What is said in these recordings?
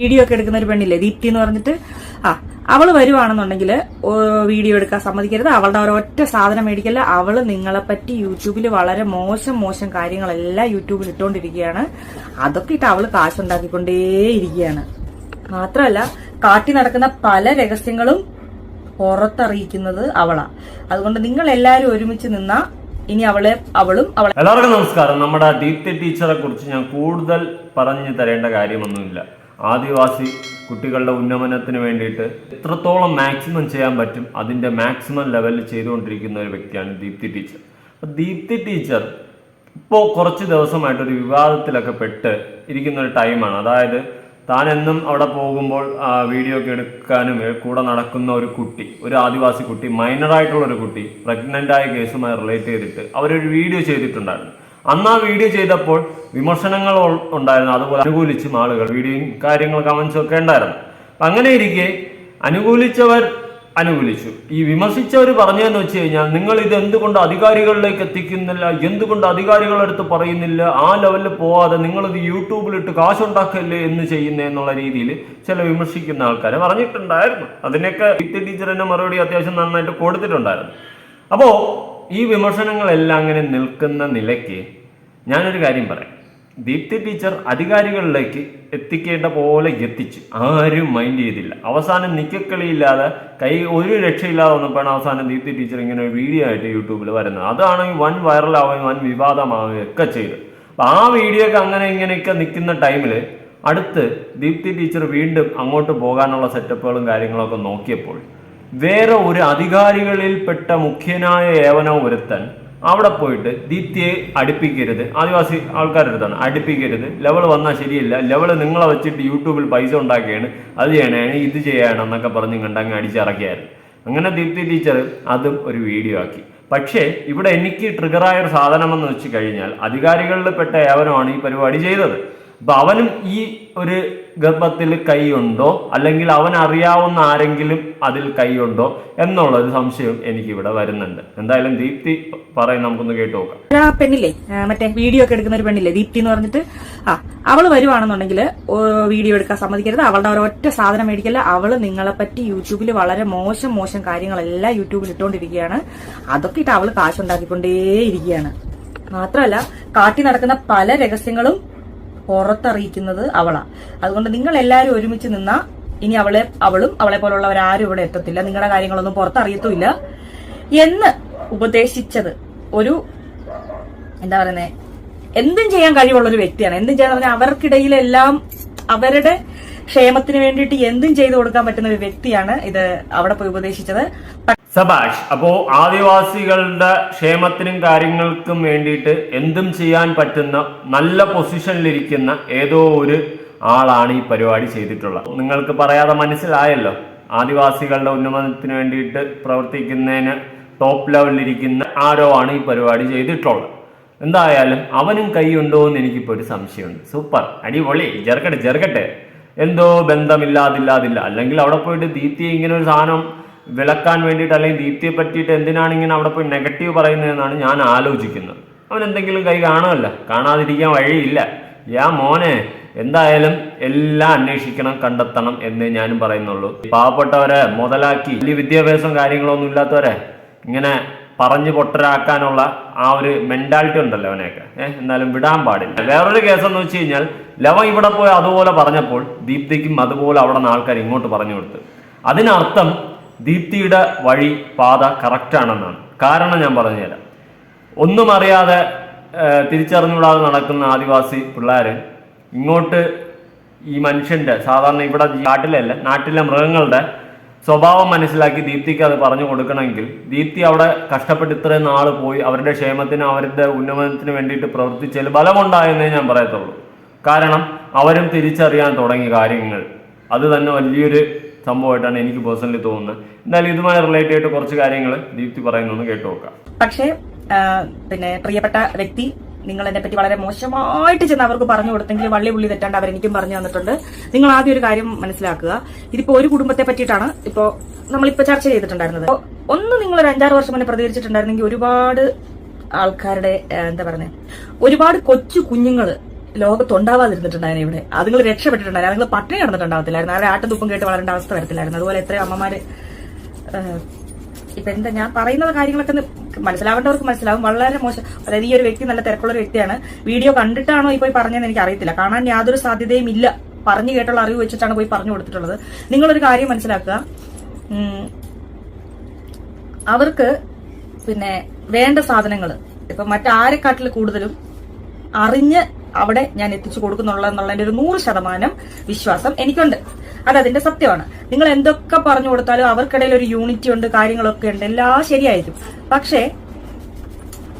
Video ഒക്കെ എടുക്കുന്ന ഒരു പെണ്ണില്ലേ ദീപ്തി എന്ന് പറഞ്ഞിട്ട്. ആ അവൾ വരുവാണെന്നുണ്ടെങ്കിൽ വീഡിയോ എടുക്കാൻ സമ്മതിക്കരുത്. അവളുടെ ഒരൊറ്റ സാധനം മേടിക്കല്ല. അവൾ നിങ്ങളെ പറ്റി യൂട്യൂബിൽ വളരെ മോശം മോശം കാര്യങ്ങളെല്ലാം യൂട്യൂബിൽ ഇട്ടുകൊണ്ടിരിക്കുകയാണ് അതൊക്കെ ഇട്ട് അവൾ കാശുണ്ടാക്കിക്കൊണ്ടേയിരിക്കുകയാണ്. മാത്രമല്ല കാട്ടി നടക്കുന്ന പല രഹസ്യങ്ങളും പുറത്തറിയിക്കുന്നത് അവളാ. അതുകൊണ്ട് നിങ്ങൾ എല്ലാരും ഒരുമിച്ച് നിന്ന ഇനി അവളെ അവളും അവളെ എല്ലാവർക്കും നമസ്കാരം. നമ്മുടെ ദീപ്തി ടീച്ചറെ കുറിച്ച് ഞാൻ കൂടുതൽ പറഞ്ഞു തരേണ്ട കാര്യമൊന്നുമില്ല. ആദിവാസി കുട്ടികളുടെ ഉന്നമനത്തിന് വേണ്ടിയിട്ട് എത്രത്തോളം മാക്സിമം ചെയ്യാൻ പറ്റും അതിന്റെ മാക്സിമം ലെവലിൽ ചെയ്തുകൊണ്ടിരിക്കുന്ന ഒരു വ്യക്തിയാണ് ദീപ്തി ടീച്ചർ. അപ്പോൾ ദീപ്തി ടീച്ചർ ഇപ്പോൾ കുറച്ച് ദിവസമായിട്ട് ഒരു വിവാദത്തിലൊക്കെ പെട്ട് ഇരിക്കുന്ന ഒരു ടൈമാണ് അതായത് താൻ എന്നും അവിടെ പോകുമ്പോൾ വീഡിയോ ഒക്കെ എടുക്കാനും കൂടെ നടക്കുന്ന ഒരു കുട്ടി ഒരു ആദിവാസി കുട്ടി മൈനറായിട്ടുള്ള ഒരു കുട്ടി പ്രഗ്നന്റായ കേസുമായി റിലേറ്റ് ചെയ്തിട്ട് അവരൊരു വീഡിയോ ചെയ്തിട്ടുണ്ടായിരുന്നു. അന്ന് ആ വീഡിയോ ചെയ്തപ്പോൾ വിമർശനങ്ങൾ ഉണ്ടായിരുന്നു. അതുപോലെ അനുകൂലിച്ചും ആളുകൾ വീഡിയോയും കാര്യങ്ങൾ കമൻസും ഒക്കെ ഉണ്ടായിരുന്നു. അങ്ങനെ ഇരിക്കെ അനുകൂലിച്ചവർ അനുകൂലിച്ചു. ഈ വിമർശിച്ചവർ പറഞ്ഞതെന്ന് വെച്ച് കഴിഞ്ഞാൽ നിങ്ങൾ ഇത് എന്തുകൊണ്ട് അധികാരികളിലേക്ക് എത്തിക്കുന്നില്ല? എന്തുകൊണ്ട് അധികാരികളുടെ അടുത്ത് പറയുന്നില്ല? ആ ലെവലിൽ പോവാതെ നിങ്ങൾ ഇത് യൂട്യൂബിലിട്ട് കാശുണ്ടാക്കല്ലേ എന്ന് ചെയ്യുന്ന എന്നുള്ള രീതിയിൽ ചില വിമർശിക്കുന്ന ആൾക്കാരെ പറഞ്ഞിട്ടുണ്ടായിരുന്നു. അതിനൊക്കെ ദീപ്തി ടീച്ചറിന്റെ മറുപടി അത്യാവശ്യം നന്നായിട്ട് കൊടുത്തിട്ടുണ്ടായിരുന്നു. അപ്പോൾ ഈ വിമർശനങ്ങളെല്ലാം അങ്ങനെ നിൽക്കുന്ന നിലയ്ക്ക് ഞാനൊരു കാര്യം പറയാം. ദീപ്തി ടീച്ചർ അധികാരികളിലേക്ക് എത്തിക്കേണ്ട പോലെ എത്തിച്ചു ആരും മൈൻഡ് ചെയ്തില്ല. അവസാനം നിക്കക്കളിയില്ലാതെ കൈ ഒരു രക്ഷയില്ലാതെ വന്നപ്പോഴാണ് അവസാനം ദീപ്തി ടീച്ചർ ഇങ്ങനെ ഒരു വീഡിയോ ആയിട്ട് യൂട്യൂബിൽ വരുന്നത്. അതാണെങ്കിൽ വൻ വൈറലാവുകയും വൻ വിവാദമാവുകയും ഒക്കെ ചെയ്തു അപ്പം ആ വീഡിയോ ഒക്കെ അങ്ങനെ ഇങ്ങനെയൊക്കെ നിൽക്കുന്ന ടൈമിൽ അടുത്ത് ദീപ്തി ടീച്ചർ വീണ്ടും അങ്ങോട്ട് പോകാനുള്ള സെറ്റപ്പുകളും കാര്യങ്ങളൊക്കെ നോക്കിയപ്പോൾ വേറെ ഒരു അധികാരികളിൽപ്പെട്ട മുഖ്യനായ ഏവനോ ഒരുത്തൻ അവിടെ പോയിട്ട് ദീപ്തിയെ അടുപ്പിക്കരുത്. ആദിവാസി ആൾക്കാരുടെ അടുത്താണ്. അടുപ്പിക്കരുത്. ലെവൽ വന്നാൽ ശരിയല്ല. ലെവൽ നിങ്ങളെ വെച്ചിട്ട് യൂട്യൂബിൽ പൈസ ഉണ്ടാക്കിയാണ്. അത് ചെയ്യണേ. ഇത് ചെയ്യണം എന്നൊക്കെ പറഞ്ഞ് കണ്ടങ്ങ് അടിച്ചിറക്കിയായിരുന്നു. അങ്ങനെ ദീപ്തി ടീച്ചർ അതും ഒരു വീഡിയോ ആക്കി. പക്ഷേ ഇവിടെ എനിക്ക് ട്രിഗറായ ഒരു സാധനമെന്ന് വെച്ച് കഴിഞ്ഞാൽ അധികാരികളിൽ പെട്ട ഏവനുമാണ് ഈ പരിപാടി ചെയ്തത്. അപ്പൊ അവനും ഈ ഒരു ഗർഭത്തിൽ കൈയുണ്ടോ? അല്ലെങ്കിൽ അവൻ അറിയാവുന്ന ആരെങ്കിലും അതിൽ കൈയുണ്ടോ? എന്നുള്ള ഒരു സംശയം എനിക്ക് ഇവിടെ വരുന്നുണ്ട്. എന്തായാലും ദീപ്തി പറയും നമുക്കൊന്ന് കേട്ടു നോക്കാം. ആ പെണ്ണില്ലേ? മറ്റേ വീഡിയോ ഒക്കെ എടുക്കുന്ന ഒരു പെണ്ണില്ലേ? ദീപ്തി എന്ന് പറഞ്ഞിട്ട്? ആ അവൾ വരുവാണെന്നുണ്ടെങ്കിൽ വീഡിയോ എടുക്കാൻ സമ്മതിക്കരുത്. അവളുടെ ഒരൊറ്റ സാധനം മേടിക്കല്ല. അവൾ നിങ്ങളെ പറ്റി യൂട്യൂബിൽ വളരെ മോശം മോശം കാര്യങ്ങളെല്ലാം യൂട്യൂബിൽ ഇട്ടുകൊണ്ടിരിക്കുകയാണ് അതൊക്കെ ഇട്ട് അവൾ കാശുണ്ടാക്കിക്കൊണ്ടേയിരിക്കുകയാണ്. മാത്രമല്ല കാട്ടി നടക്കുന്ന പല രഹസ്യങ്ങളും പുറത്തറിയിക്കുന്നത് അവളാ. അതുകൊണ്ട് നിങ്ങൾ എല്ലാവരും ഒരുമിച്ച് നിന്നാ ഇനി അവളെ അവളും അവളെ പോലുള്ളവരാരും ഇവിടെ എത്തത്തില്ല. നിങ്ങളുടെ കാര്യങ്ങളൊന്നും പുറത്തറിയത്തുമില്ല. എന്ന് ഉപദേശിച്ചത് ഒരു എന്താ പറയുന്നേ എന്തും ചെയ്യാൻ കഴിവുള്ള ഒരു വ്യക്തിയാണ്. എന്തും ചെയ്യാൻ പറഞ്ഞാൽ അവർക്കിടയിലെല്ലാം അവരുടെ ക്ഷേമത്തിന് വേണ്ടിയിട്ട് എന്തും ചെയ്തു കൊടുക്കാൻ പറ്റുന്ന ഒരു വ്യക്തിയാണ് ഇത് അവിടെ പോയി ഉപദേശിച്ചത്. സബാഷ് അപ്പോ ആദിവാസികളുടെ ക്ഷേമത്തിനും കാര്യങ്ങൾക്കും വേണ്ടിയിട്ട് എന്തും ചെയ്യാൻ പറ്റുന്ന നല്ല പൊസിഷനിലിരിക്കുന്ന ഏതോ ഒരു ആളാണ് ഈ പരിപാടി ചെയ്തിട്ടുള്ളത്. നിങ്ങൾക്ക് പറയാതെ മനസ്സിലായല്ലോ. ആദിവാസികളുടെ ഉന്നമനത്തിന് വേണ്ടിയിട്ട് പ്രവർത്തിക്കുന്നതിന് ടോപ്പ് ലെവലിലിരിക്കുന്ന ആരോ ആണ് ഈ പരിപാടി ചെയ്തിട്ടുള്ളത്. എന്തായാലും അവനും കൈയുണ്ടോ എന്ന് എനിക്കിപ്പോൾ ഒരു സംശയമുണ്ട്. സൂപ്പർ അടിപൊളി ചെറുക്കട്ടെ ചെറുക്കട്ടെ എന്തോ ബന്ധമില്ലാതില്ലാതില്ല. അല്ലെങ്കിൽ അവിടെ പോയിട്ട് ദീപ്തി ഇങ്ങനെ ഒരു സാധനം വിളക്കാൻ വേണ്ടിയിട്ട് അല്ലെങ്കിൽ ദീപ്തിയെ പറ്റിയിട്ട് എന്തിനാണ് ഇങ്ങനെ അവിടെ പോയി നെഗറ്റീവ് പറയുന്നതെന്നാണ് ഞാൻ ആലോചിക്കുന്നത്. അവൻ എന്തെങ്കിലും കൈ കാണുമല്ല? കാണാതിരിക്കാൻ വഴിയില്ല. യാ മോനെ എന്തായാലും എല്ലാം അന്വേഷിക്കണം കണ്ടെത്തണം എന്നേ ഞാനും പറയുന്നുള്ളൂ. പാവപ്പെട്ടവരെ മുതലാക്കി. വലിയ വിദ്യാഭ്യാസം കാര്യങ്ങളൊന്നും ഇല്ലാത്തവരെ ഇങ്ങനെ പറഞ്ഞു പൊട്ടരാക്കാനുള്ള ആ ഒരു മെന്റാലിറ്റി ഉണ്ടല്ലോ അവനെയൊക്കെ. ഏഹ് എന്നാലും വിടാൻ പാടില്ല. വേറൊരു കേസെന്ന് വെച്ച് കഴിഞ്ഞാൽ ലവ ഇവിടെ പോയി അതുപോലെ പറഞ്ഞപ്പോൾ ദീപ്തിക്കും അതുപോലെ അവിടെ നിന്ന് ആൾക്കാർ ഇങ്ങോട്ട് പറഞ്ഞു കൊടുത്തു. അതിനർത്ഥം ദീപ്തിയുടെ വഴി പാത കറക്റ്റ് ആണെന്നാണ്. കാരണം ഞാൻ പറഞ്ഞുതരാം. ഒന്നും അറിയാതെ തിരിച്ചറിഞ്ഞുകൂടാതെ നടക്കുന്ന ആദിവാസി പിള്ളേർ ഇങ്ങോട്ട് ഈ മനുഷ്യന്റെ സാധാരണ ഇവിടെ നാട്ടിലല്ല നാട്ടിലെ മൃഗങ്ങളുടെ സ്വഭാവം മനസ്സിലാക്കി ദീപ്തിക്ക് അത് പറഞ്ഞു കൊടുക്കണമെങ്കിൽ ദീപ്തി അവിടെ കഷ്ടപ്പെട്ട് ഇത്രയും നാൾ പോയി അവരുടെ ക്ഷേമത്തിന് അവരുടെ ഉന്നമനത്തിന് വേണ്ടിയിട്ട് പ്രവർത്തിച്ചതിൽ ബലമുണ്ടായെന്നേ ഞാൻ പറയത്തുള്ളൂ. കാരണം അവരും തിരിച്ചറിയാൻ തുടങ്ങിയ കാര്യങ്ങൾ. അത് തന്നെ വലിയൊരു സംഭവമായിട്ടാണ് എനിക്ക് പേഴ്സണലി തോന്നുന്നത്. എന്തായാലും ഇതുമായി റിലേറ്റ് ആയിട്ട് കുറച്ച് കാര്യങ്ങൾ ദീപ്തി പറയുന്നൊന്ന് കേട്ടു നോക്കാം. പക്ഷേ പിന്നെ പ്രിയപ്പെട്ട വ്യക്തി നിങ്ങൾ എന്നെ പറ്റി വളരെ മോശമായിട്ട് ചെന്ന് അവർക്ക് പറഞ്ഞു കൊടുത്തെങ്കിൽ വള്ളി പുള്ളി തെറ്റാണ്ട് അവരെനിക്കും പറഞ്ഞു തന്നിട്ടുണ്ട്. നിങ്ങൾ ആദ്യം ഒരു കാര്യം മനസ്സിലാക്കുക. ഇതിപ്പോ ഒരു കുടുംബത്തെ പറ്റിയിട്ടാണ് ഇപ്പോ നമ്മളിപ്പോ ചർച്ച ചെയ്തിട്ടുണ്ടായിരുന്നത്. ഒന്ന് നിങ്ങൾ ഒരു അഞ്ചാറ് വർഷം മുന്നേ പ്രതികരിച്ചിട്ടുണ്ടായിരുന്നെങ്കിൽ ഒരുപാട് ആൾക്കാരുടെ എന്താ പറയുന്നത് ഒരുപാട് കൊച്ചു കുഞ്ഞുങ്ങൾ ലോകത്ത് ഉണ്ടാവാതിരുന്നിട്ടുണ്ടായിരുന്നു ഇവിടെ. അതുങ്ങൾ രക്ഷപ്പെട്ടിട്ടുണ്ടായിരുന്നു. അതുങ്ങൾ പട്ടിണി കിടന്നിട്ടുണ്ടാവത്തില്ലായിരുന്നു. അവരുടെ ആട്ടും തുപ്പും കേട്ട് വളരേണ്ട അവസ്ഥ വരത്തില്ലായിരുന്നു. അതുപോലെ എത്ര അമ്മമാര് ഇപ്പൊ എന്താ ഞാൻ പറയുന്ന കാര്യങ്ങളൊക്കെ മനസ്സിലാവേണ്ടവർക്ക് മനസ്സിലാവും. വളരെ മോശം. അതായത് ഈ ഒരു വ്യക്തി നല്ല തിരക്കുള്ള ഒരു വ്യക്തിയാണ്. വീഡിയോ കണ്ടിട്ടാണോ പോയി പറഞ്ഞതെന്ന് എനിക്ക് അറിയത്തില്ല. കാണാൻ യാതൊരു സാധ്യതയും ഇല്ല. പറഞ്ഞു കേട്ടുള്ള അറിവ് വെച്ചിട്ടാണ് പോയി പറഞ്ഞു കൊടുത്തിട്ടുള്ളത്. നിങ്ങളൊരു കാര്യം മനസ്സിലാക്കുക. അവർക്ക് പിന്നെ വേണ്ട സാധനങ്ങൾ ഇപ്പൊ മറ്റാരെക്കാട്ടിൽ കൂടുതലും അറിഞ്ഞ് അവിടെ ഞാൻ എത്തിച്ചു കൊടുക്കുന്നുള്ള എന്നുള്ളതിന്റെ ഒരു നൂറ് ശതമാനം വിശ്വാസം എനിക്കുണ്ട്. അത് അതിന്റെ സത്യമാണ്. നിങ്ങൾ എന്തൊക്കെ പറഞ്ഞു കൊടുത്താലും അവർക്കിടയിൽ ഒരു യൂണിറ്റി ഉണ്ട് കാര്യങ്ങളൊക്കെ ഉണ്ട് എല്ലാം ശരിയായിരിക്കും. പക്ഷേ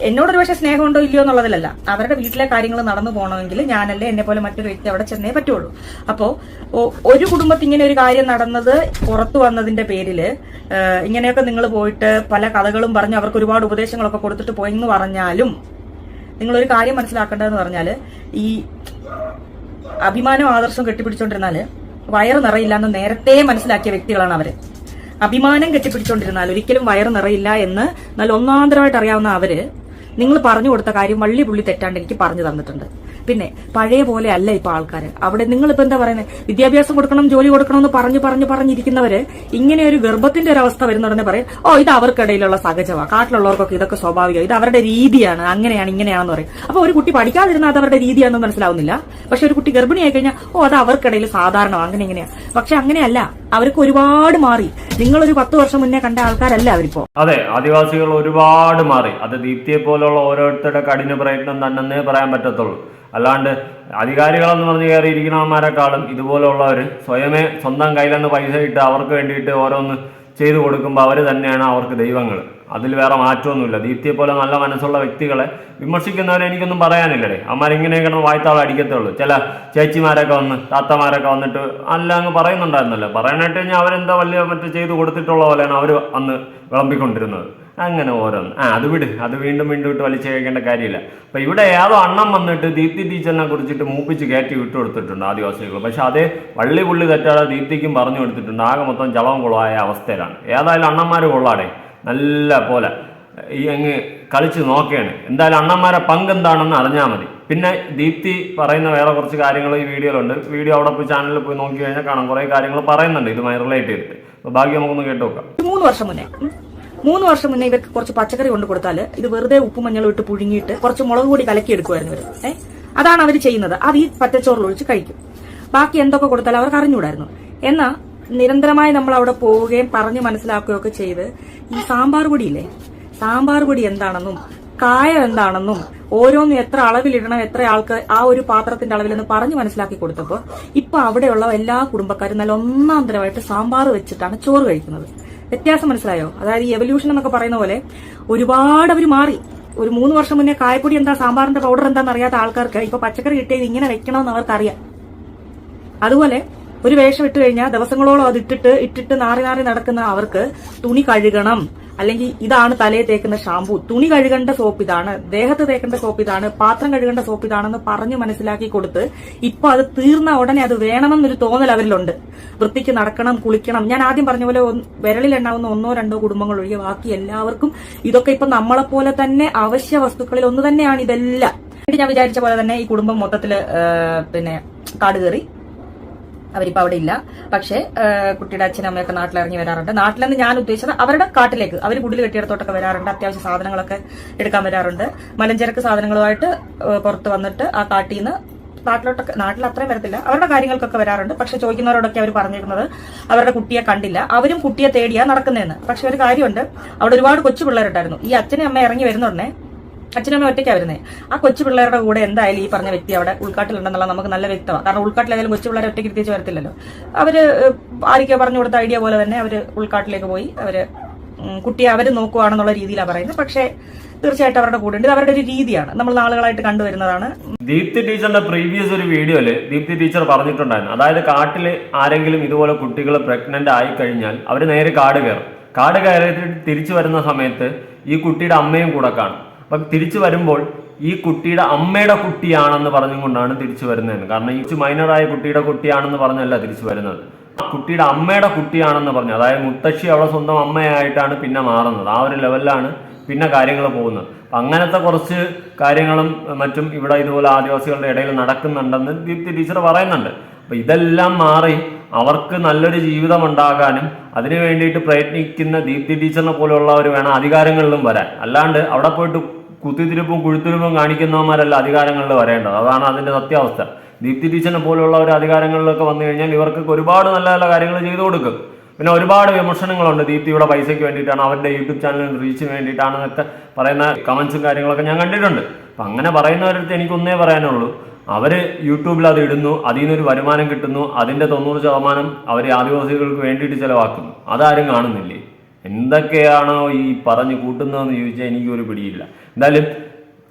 എന്നോടൊരു പക്ഷേ സ്നേഹമുണ്ടോ ഇല്ലയോ എന്നുള്ളതിലല്ല. അവരുടെ വീട്ടിലെ കാര്യങ്ങൾ നടന്നു പോകണമെങ്കിൽ ഞാനല്ലേ എന്നെ പോലെ മറ്റൊരു വ്യക്തി അവിടെ ചെന്നേ പറ്റുള്ളൂ. അപ്പോ ഒരു കുടുംബത്തിൽ ഇങ്ങനെ ഒരു കാര്യം നടന്നത് പുറത്തു വന്നതിന്റെ പേരിൽ ഇങ്ങനെയൊക്കെ നിങ്ങൾ പോയിട്ട് പല കഥകളും പറഞ്ഞ് അവർക്ക് ഒരുപാട് ഉപദേശങ്ങളൊക്കെ കൊടുത്തിട്ട് പോയെന്ന് പറഞ്ഞാലും നിങ്ങളൊരു കാര്യം മനസ്സിലാക്കേണ്ടതെന്ന് പറഞ്ഞാൽ ഈ അഭിമാനവും ആദർശവും കെട്ടിപ്പിടിച്ചോണ്ടിരുന്നാൽ വയറ് നിറയില്ല എന്ന് നേരത്തെ മനസ്സിലാക്കിയ വ്യക്തികളാണ് അവർ. അഭിമാനം കെട്ടിപ്പിടിച്ചോണ്ടിരുന്നാൽ ഒരിക്കലും വയറ് നിറയില്ല എന്ന് നല്ല ഒന്നാന്തരമായിട്ട് അറിയാവുന്ന അവർ നിങ്ങൾ പറഞ്ഞു കൊടുത്ത കാര്യം വള്ളി പുള്ളി തെറ്റാണ്ട് എനിക്ക് പറഞ്ഞു തന്നിട്ടുണ്ട്. പിന്നെ പഴയ പോലെ അല്ല ഇപ്പൊ ആൾക്കാർ അവിടെ നിങ്ങൾ ഇപ്പൊ എന്താ പറയുന്നത് വിദ്യാഭ്യാസം കൊടുക്കണം ജോലി കൊടുക്കണം എന്ന് പറഞ്ഞു പറഞ്ഞു പറഞ്ഞിരിക്കുന്നവര് ഇങ്ങനെ ഒരു ഗർഭത്തിന്റെ ഒരു അവസ്ഥ വരുന്നുടനെ പറയും ഓ ഇത് അവർക്കിടയിലുള്ള സഹജമാണ് കാട്ടിലുള്ളവർക്കൊക്കെ ഇതൊക്കെ സ്വാഭാവികം. ഇത് അവരുടെ രീതിയാണ്. അങ്ങനെയാണ് ഇങ്ങനെയാണെന്ന് പറയും. അപ്പൊ ഒരു കുട്ടി പഠിക്കാതിരുന്നാൽ അത് അവരുടെ രീതിയാണെന്ന് മനസ്സിലാവുന്നില്ല. പക്ഷെ ഒരു കുട്ടി ഗർഭിണിയായി കഴിഞ്ഞാൽ ഓ അത് അവർക്കിടയിൽ സാധാരണ അങ്ങനെ ഇങ്ങനെയാണ് പക്ഷെ അങ്ങനെയല്ല. അവർക്ക് ഒരുപാട് മാറി. നിങ്ങൾ ഒരു പത്ത് വർഷം മുന്നേ കണ്ട ആൾക്കാരല്ല അവരിപ്പോ. അതെ ആദിവാസികൾ ഒരുപാട് മാറി. അത് ദീപ്തിയെ പോലുള്ള ഓരോരുത്തരുടെ കഠിന പ്രയത്നം തന്നെ പറയാൻ പറ്റത്തുള്ളൂ. അല്ലാണ്ട് അധികാരികളെന്ന് പറഞ്ഞ് കയറിയിരിക്കുന്നവന്മാരെക്കാളും ഇതുപോലുള്ളവർ സ്വയമേ സ്വന്തം കയ്യിലെന്ന് പൈസ ഇട്ട് അവർക്ക് വേണ്ടിയിട്ട് ഓരോന്ന് ചെയ്തു കൊടുക്കുമ്പോൾ അവർ തന്നെയാണ് അവർക്ക് ദൈവങ്ങൾ അതിൽ വേറെ മാറ്റമൊന്നുമില്ല. ദീപ്തിയെ പോലെ നല്ല മനസ്സുള്ള വ്യക്തികളെ വിമർശിക്കുന്നവരെ എനിക്കൊന്നും പറയാനില്ലടേ. അവന്മാരിങ്ങനെ കിടന്ന് വായ്ത്താൾ അടിക്കത്തുള്ളൂ. ചില ചേച്ചിമാരൊക്കെ വന്ന് താത്തമാരൊക്കെ വന്നിട്ട് അല്ല അങ്ങ് പറയുന്നുണ്ടായിരുന്നല്ലോ. പറയാനായിട്ട് കഴിഞ്ഞാൽ അവരെന്താ വലിയ മറ്റേ ചെയ്തു കൊടുത്തിട്ടുള്ള പോലെയാണ് അവർ അന്ന് വിളമ്പിക്കൊണ്ടിരുന്നത്. അങ്ങനെ ഓരോന്ന്. ആ അത് വിട്. അത് വീണ്ടും വീണ്ടും ഇട്ട് വലിച്ചു കഴിക്കേണ്ട കാര്യമില്ല. അപ്പൊ ഇവിടെ ഏതോ അണ്ണം വന്നിട്ട് ദീപ്തി ടീച്ചറിനെ കുറിച്ചിട്ട് മൂപ്പിച്ച് കയറ്റി വിട്ടു കൊടുത്തിട്ടുണ്ട് ആദിവാസികൾ. പക്ഷെ അതേ വള്ളി പുള്ളി തെറ്റാതെ ദീപ്തിക്കും പറഞ്ഞു കൊടുത്തിട്ടുണ്ട്. ആകെ മൊത്തം ചളവും കുളമായ അവസ്ഥയിലാണ്. ഏതായാലും അണ്ണന്മാർ കൊള്ളാടെ. നല്ല പോലെ. ഈ അങ്ങ് കളിച്ച് നോക്കുകയാണ് എന്തായാലും അണ്ണന്മാരെ പങ്ക് എന്താണെന്ന് അറിഞ്ഞാൽ മതി. പിന്നെ ദീപ്തി പറയുന്ന വേറെ കുറച്ച് കാര്യങ്ങൾ ഈ വീഡിയോയിലുണ്ട്. വീഡിയോ അവിടെ പോയി ചാനലിൽ പോയി നോക്കി കഴിഞ്ഞാൽ കാണാം. കുറേ കാര്യങ്ങൾ പറയുന്നുണ്ട്. ഇതുമായി റിലേറ്റ് ചെയ്തിട്ട് അപ്പോൾ ബാക്കി നമുക്കൊന്ന് കേട്ടു നോക്കാം. മൂന്ന് വർഷം മുന്നേ. മൂന്ന് വർഷം മുന്നേ ഇവർക്ക് കുറച്ച് പച്ചക്കറി കൊണ്ട് കൊടുത്താൽ ഇത് വെറുതെ ഉപ്പും മഞ്ഞളും ഇട്ട് പുഴുങ്ങിയിട്ട് കുറച്ച് മുളക് പൊടി കലക്കി എടുക്കുമായിരുന്നു ഇവർ ഏഹ് അതാണ് അവർ ചെയ്യുന്നത്. അത് ഈ പച്ചച്ചോറിൽ ഒഴിച്ച് കഴിക്കും. ബാക്കി എന്തൊക്കെ കൊടുത്താലും അവർക്ക് അറിഞ്ഞുകൂടായിരുന്നു. എന്നാ നിരന്തരമായി നമ്മൾ അവിടെ പോവുകയും പറഞ്ഞ് മനസ്സിലാക്കുകയും ഒക്കെ ചെയ്ത് ഈ സാമ്പാർ പൊടിയില്ലേ? സാമ്പാർ പൊടി എന്താണെന്നും കായം എന്താണെന്നും ഓരോന്ന് എത്ര അളവിലിടണം എത്ര ആൾക്ക് ആ ഒരു പാത്രത്തിന്റെ അളവിലെന്ന് പറഞ്ഞു മനസ്സിലാക്കി കൊടുത്തപ്പോൾ ഇപ്പൊ അവിടെയുള്ള എല്ലാ കുടുംബക്കാരും നല്ല ഒന്നാം തരമായിട്ട് സാമ്പാർ വെച്ചിട്ടാണ് ചോറ് കഴിക്കുന്നത്. വ്യത്യാസം മനസ്സിലായോ? അതായത് ഈ എവല്യൂഷൻ എന്നൊക്കെ പറയുന്ന പോലെ ഒരുപാട് അവർ മാറി. ഒരു മൂന്ന് വർഷം മുന്നേ കായപ്പൊടി എന്താ സാമ്പാറിന്റെ പൗഡർ എന്താണെന്ന് അറിയാത്ത ആൾക്കാർക്ക് ഇപ്പൊ പച്ചക്കറി കിട്ടിയത് ഇങ്ങനെ വെക്കണമെന്ന് അവർക്കറിയാം. അതുപോലെ ഒരു വേഷം ഇട്ട് കഴിഞ്ഞാൽ ദിവസങ്ങളോളം അത് ഇട്ടിട്ട് ഇട്ടിട്ട് നാറി നാറി നടക്കുന്ന അവർക്ക് തുണി കഴുകണം. അല്ലെങ്കിൽ ഇതാണ് തലയെ തേക്കുന്ന ഷാമ്പു തുണി കഴുകേണ്ട സോപ്പ് ഇതാണ്. ദേഹത്ത് തേക്കേണ്ട സോപ്പ് ഇതാണ്. പാത്രം കഴുകേണ്ട സോപ്പ് ഇതാണെന്ന് പറഞ്ഞു മനസ്സിലാക്കി കൊടുത്ത് ഇപ്പൊ അത് തീർന്ന ഉടനെ അത് വേണമെന്നൊരു തോന്നൽ അവരിലുണ്ട്. വൃത്തിക്ക് നടക്കണം കുളിക്കണം. ഞാൻ ആദ്യം പറഞ്ഞ പോലെ വിരളിൽ എണ്ണാവുന്ന ഒന്നോ രണ്ടോ കുടുംബങ്ങൾ ഒഴികെ ബാക്കി എല്ലാവർക്കും ഇതൊക്കെ ഇപ്പൊ നമ്മളെപ്പോലെ തന്നെ അവശ്യ വസ്തുക്കളിൽ ഒന്ന് തന്നെയാണ് ഇതെല്ലാം. ഞാൻ വിചാരിച്ച പോലെ തന്നെ ഈ കുടുംബം മൊത്തത്തിൽ പിന്നെ കാട് കയറി അവരിപ്പോ അവിടെ ഇല്ല. പക്ഷേ കുട്ടിയുടെ അച്ഛനും അമ്മയൊക്കെ നാട്ടിലിറങ്ങി വരാറുണ്ട്. നാട്ടിലെന്ന് ഞാൻ ഉദ്ദേശിച്ചത് അവരുടെ കാട്ടിലേക്ക് അവർ കുടിൽ കെട്ടിയിടത്തോട്ടൊക്കെ വരാറുണ്ട് അത്യാവശ്യ സാധനങ്ങളൊക്കെ എടുക്കാൻ വരാറുണ്ട്. മലഞ്ചരക്ക് സാധനങ്ങളുമായിട്ട് പുറത്ത് വന്നിട്ട് ആ കാട്ടിൽ നിന്ന് നാട്ടിലോട്ടൊക്കെ നാട്ടിൽ അത്രയും വരത്തില്ല. അവരുടെ കാര്യങ്ങൾക്കൊക്കെ വരാറുണ്ട്. പക്ഷെ ചോദിക്കുന്നവരോടൊക്കെ അവർ പറഞ്ഞിരുന്നത് അവരുടെ കുട്ടിയെ കണ്ടില്ല. അവരും കുട്ടിയെ തേടിയാ നടക്കുന്നതെന്ന് പക്ഷെ ഒരു കാര്യമുണ്ട്. അവിടെ ഒരുപാട് കൊച്ചു പിള്ളേരുണ്ടായിരുന്നു. ഈ അച്ഛനും അമ്മ ഇറങ്ങി വരുന്നുടനെ അച്ഛനും അമ്മ ഒറ്റയ്ക്കാ വരുന്നത് ആ കൊച്ചു പിള്ളേരുടെ കൂടെ എന്തായാലും ഈ പറഞ്ഞ വ്യക്തി അവിടെ ഉൾക്കാട്ടിലുണ്ടെന്നുള്ള നമുക്ക് നല്ല വ്യക്തമാണ് കാരണം ഉൾക്കാട്ടിലേതായാലും കൊച്ചു പിള്ളേരെ ഒറ്റയ്ക്ക് തിരിച്ചു വരത്തില്ലല്ലോ. അവർ ആരൊക്കെ പറഞ്ഞു കൊടുത്ത ഐഡിയ പോലെ തന്നെ അവർ ഉൾക്കാട്ടിലേക്ക് പോയി. അവർ കുട്ടിയെ അവർ നോക്കുവാണെന്നുള്ള രീതിയിലാണ് പറയുന്നത്. പക്ഷേ തീർച്ചയായിട്ടും അവരുടെ കൂടെ ഉണ്ട്. ഇത് അവരുടെ ഒരു രീതിയാണ്. നമ്മൾ നാളുകളായിട്ട് കണ്ടുവരുന്നതാണ്. ദീപ്തി ടീച്ചറിന്റെ പ്രീവിയസ് ഒരു വീഡിയോയിൽ ദീപ്തി ടീച്ചർ പറഞ്ഞിട്ടുണ്ടായിരുന്നു. അതായത് കാട്ടിൽ ആരെങ്കിലും ഇതുപോലെ കുട്ടികൾ പ്രഗ്നന്റ് ആയി കഴിഞ്ഞാൽ അവർ നേരെ കാട് കയറും. കാട് കയറിയിട്ട് തിരിച്ചു വരുന്ന സമയത്ത് ഈ കുട്ടിയുടെ അമ്മയും കൂടെ കാണും. അപ്പം തിരിച്ചു വരുമ്പോൾ ഈ കുട്ടിയുടെ അമ്മയുടെ കുട്ടിയാണെന്ന് പറഞ്ഞുകൊണ്ടാണ് തിരിച്ചു വരുന്നത്. കാരണം ഈ മൈനറായ കുട്ടിയുടെ കുട്ടിയാണെന്ന് പറഞ്ഞല്ല തിരിച്ചു വരുന്നത്. കുട്ടിയുടെ അമ്മയുടെ കുട്ടിയാണെന്ന് പറഞ്ഞു അതായത് മുത്തശ്ശി അവളെ സ്വന്തം അമ്മയായിട്ടാണ് പിന്നെ മാറുന്നത്. ആ ഒരു ലെവലിലാണ് പിന്നെ കാര്യങ്ങൾ പോകുന്നത്. അങ്ങനത്തെ കുറച്ച് കാര്യങ്ങളും മറ്റും ഇവിടെ ഇതുപോലെ ആദിവാസികളുടെ ഇടയിൽ നടക്കുന്നുണ്ടെന്ന് ദീപ്തി ടീച്ചർ പറയുന്നുണ്ട്. അപ്പം ഇതെല്ലാം മാറി അവർക്ക് നല്ലൊരു ജീവിതം ഉണ്ടാകാനും അതിനു വേണ്ടിയിട്ട് പ്രയത്നിക്കുന്ന ദീപ്തി ടീച്ചറിനെ പോലെയുള്ളവർ വേണം അധികാരങ്ങളിലും വരാൻ. അല്ലാണ്ട് അവിടെ പോയിട്ട് കുത്തിത്തിരിപ്പും കുഴുത്തിരിപ്പും കാണിക്കുന്നവന്മാരല്ല അധികാരങ്ങളിൽ വരേണ്ടത്. അതാണ് അതിന്റെ സത്യാവസ്ഥ. ദീപ്തി ടീച്ചറിനെ പോലുള്ള ഒരു അധികാരങ്ങളിലൊക്കെ വന്നു കഴിഞ്ഞാൽ ഇവർക്ക് ഒരുപാട് നല്ല നല്ല കാര്യങ്ങൾ ചെയ്തു കൊടുക്കും. പിന്നെ ഒരുപാട് വിമർശനങ്ങളുണ്ട് ദീപ്തിയുടെ പൈസയ്ക്ക് വേണ്ടിയിട്ടാണ് അവരുടെ യൂട്യൂബ് ചാനലിന് റീച്ചിന് വേണ്ടിയിട്ടാണെന്നൊക്കെ പറയുന്ന കമൻസും കാര്യങ്ങളൊക്കെ ഞാൻ കണ്ടിട്ടുണ്ട്. അപ്പം അങ്ങനെ പറയുന്നവരടുത്ത് എനിക്കൊന്നേ പറയാനുള്ളൂ. അവർ യൂട്യൂബിൽ അത് ഇടുന്നു അതിൽ നിന്നൊരു വരുമാനം കിട്ടുന്നു അതിന്റെ തൊണ്ണൂറ് ശതമാനം അവർ ആദിവാസികൾക്ക് വേണ്ടിയിട്ട് ചിലവാക്കുന്നു. അതാരും കാണുന്നില്ലേ? എന്തൊക്കെയാണോ ഈ പറഞ്ഞു കൂട്ടുന്നതെന്ന് ചോദിച്ചാൽ എനിക്കൊരു പിടിയില്ല. എന്തായാലും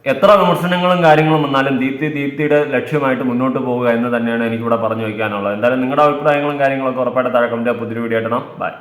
എത്ര വിമർശനങ്ങളും കാര്യങ്ങളും വന്നാലും ദീപ്തി ദീപ്തിയുടെ ലക്ഷ്യമായിട്ട് മുന്നോട്ട് പോവുക എന്ന് തന്നെയാണ് എനിക്കിവിടെ പറഞ്ഞു വയ്ക്കാനുള്ളത്. എന്തായാലും നിങ്ങളുടെ അഭിപ്രായങ്ങളും കാര്യങ്ങളൊക്കെ ഉറപ്പായിട്ട് താഴെ കമന്റ് പുതിയ വീഡിയോ ബൈ